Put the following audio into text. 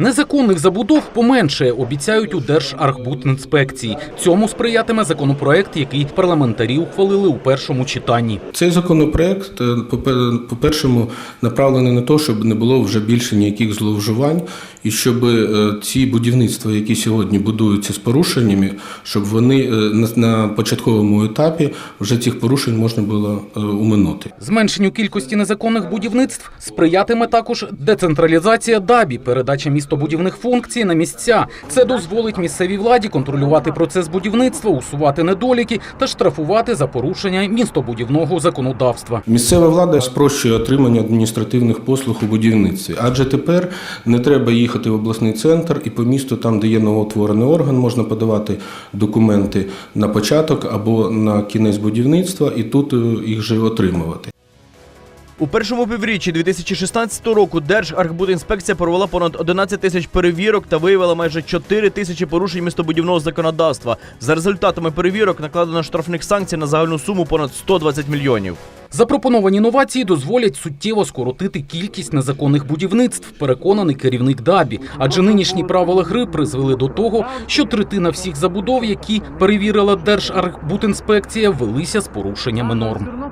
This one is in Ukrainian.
Незаконних забудов поменшає, обіцяють у Держархбудінспекції. Цьому сприятиме законопроект, який парламентарі ухвалили у першому читанні. Цей законопроект, е, попе- по-першому, направлений на те, щоб не було вже більше ніяких зловживань, і щоб е, ці будівництва, які сьогодні будуються з порушеннями, щоб вони е, на- початковому етапі вже цих порушень можна було уминути. Зменшенню кількості незаконних будівництв сприятиме також децентралізація ДАБІ, передача містобудівних функцій на місця. Це дозволить місцевій владі контролювати процес будівництва, усувати недоліки та штрафувати за порушення містобудівного законодавства. Місцева влада спрощує отримання адміністративних послуг у будівництві, адже тепер не треба їхати в обласний центр і по місту, там, де є новоутворений орган, можна подавати документи на початок або на кінець будівництва, і тут е, їх же отримувати. У першому півріччі 2016 року Держархбудінспекція провела понад 11 тисяч перевірок та виявила майже 4 тисячі порушень містобудівного законодавства. За результатами перевірок накладено штрафних санкцій на загальну суму понад 120 мільйонів. Запропоновані новації дозволять суттєво скоротити кількість незаконних будівництв, переконаний керівник ДАБІ. Адже нинішні правила гри призвели до того, що третина всіх забудов, які перевірила Держархбудінспекція, велися з порушеннями норм.